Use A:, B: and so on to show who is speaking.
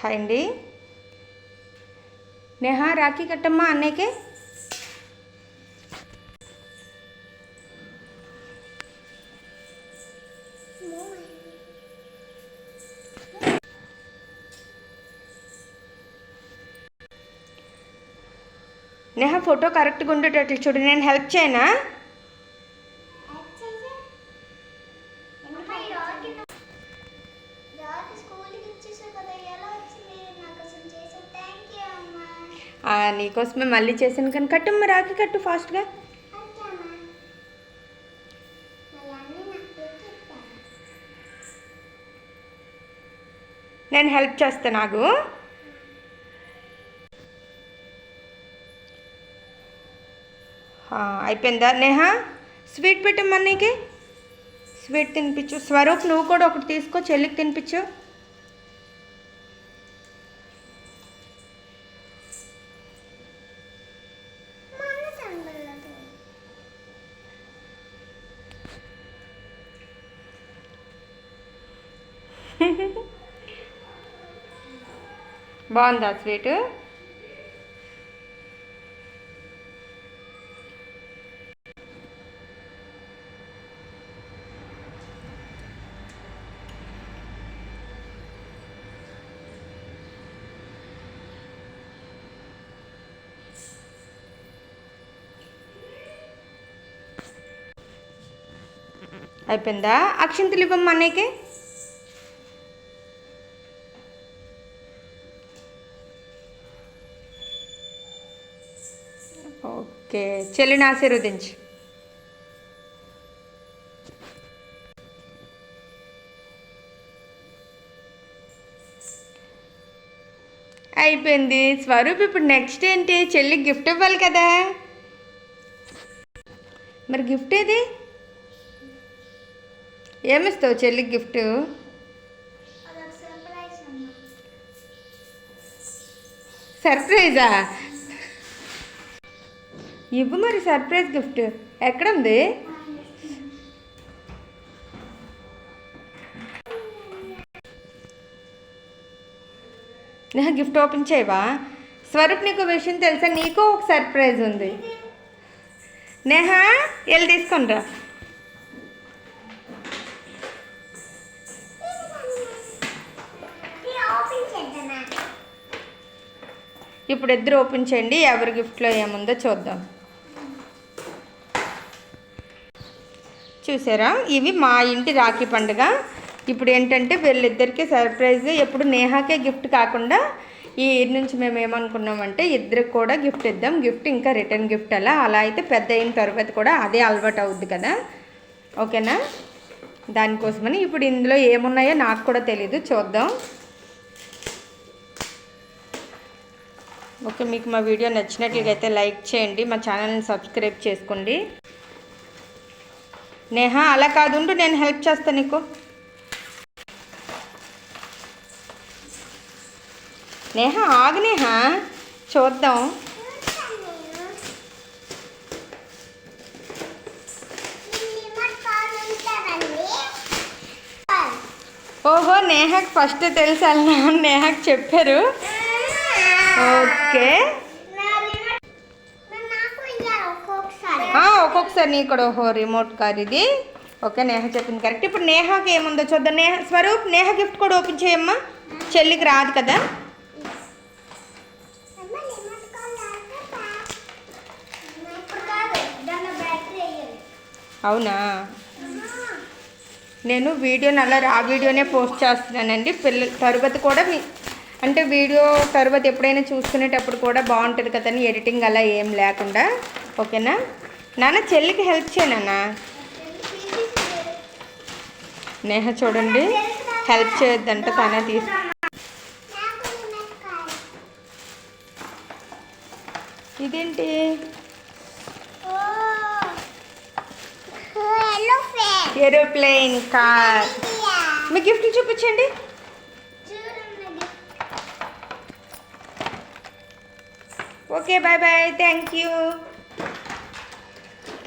A: Hi అండి. నేహా రాఖీ కట్టమ్మా అన్నయ్యకి. Neha photo కరెక్ట్గా ఉండేటట్లు చూడు నేను హెల్ప్ చేయనా? నీకోసమే మళ్ళీ చేశాను కానీ కట్టమ్మా రాఖీ కట్టు ఫాస్ట్గా. నేను హెల్ప్ చేస్తాను నాకు అయిపోయిందా? నేహా స్వీట్ పెట్టమ్మా నీకి. స్వీట్ తినిపించు. స్వరూప్ నువ్వు కూడా ఒకటి తీసుకో చెల్లికి తినిపించు. బాగుందా స్వీట్ అయిపోయిందా అక్షంతలు ఇవ్వమ్మా అన్నయ్యకి ఓకే. చెల్లిని ఆశీర్వదించు అయిపోయింది. స్వరూప్ ఇప్పుడు నెక్స్ట్ ఏంటి? చెల్లికి గిఫ్ట్ ఇవ్వాలి కదా. మరి గిఫ్ట్ ఏది? ఏమిస్తావు చెల్లికి గిఫ్ట్ సర్ప్రైజా ఇవ్వు మరి సర్ప్రైజ్ గిఫ్ట్. ఎక్కడుంది? నేను గిఫ్ట్ ఓపెన్ చేయవా? స్వరూప్ నీకు విషయం తెలుసా? నీకు ఒక సర్ప్రైజ్ ఉంది. నేహా వెళ్ళి తీసుకొనిరా. ఇప్పుడు ఇద్దరు ఓపెన్ చేయండి ఎవరి గిఫ్ట్లో ఏముందో చూద్దాం. చూసారా? ఇవి మా ఇంటి రాఖీ పండుగ. ఇప్పుడు ఏంటంటే వీళ్ళిద్దరికి సర్ప్రైజ్ ఎప్పుడు నేహాకే గిఫ్ట్ కాకుండా ఈ ఇయర్ నుంచి మేము ఏమనుకున్నామంటే ఇద్దరికి కూడా గిఫ్ట్ ఇద్దాం. గిఫ్ట్ ఇంకా రిటర్న్ గిఫ్ట్ అలా. అలా అయితే పెద్ద అయిన తర్వాత కూడా అదే అలవాటు అవుద్ది కదా. ఓకేనా? దానికోసమని ఇప్పుడు ఇందులో ఏమున్నాయో నాకు కూడా తెలీదు. చూద్దాం. ఓకే మీకు మా వీడియో నచ్చినట్లయితే లైక్ చేయండి. మా ఛానల్ని సబ్స్క్రైబ్ చేసుకోండి. నేహా అలా కాదుండు నేను హెల్ప్ చేస్తాను నీకు. నేహా ఆగు నేహా. చూద్దాం. ఓహో నేహాకి ఫస్ట్ తెలుసు అన్న నేహాకి చెప్పారు. ఓకే ఆ, ఒక్కొక్కసారి నీ కూడా ఓహో రిమోట్ కార్ ఇది. ఓకే నేహ చెప్పింది కరెక్ట్ ఇప్పుడు నేహాకి ఏముందో చూద్దాం. నేహ స్వరూప్ నేహ గిఫ్ట్ కూడా ఓపెన్ చేయమ్మా. చెల్లికి రాదు కదా. అవునా? నేను వీడియోని అలా ఆ వీడియోనే పోస్ట్ చేస్తున్నానండి. పిల్ల తరగతి కూడా మీ అంటే వీడియో తర్వాత ఎప్పుడైనా చూసుకునేటప్పుడు కూడా బాగుంటుంది కదండి. ఎడిటింగ్ అలా ఏం లేకుండా. ఓకేనా? నాన్న చెల్లికి హెల్ప్ చేయనన్నా నేహ చూడండి. హెల్ప్ చేయొద్దంటే తనే తీసు ఇదేంటి? Aeroplane car. మీ గిఫ్ట్ చూపించండి. Okay bye bye thank you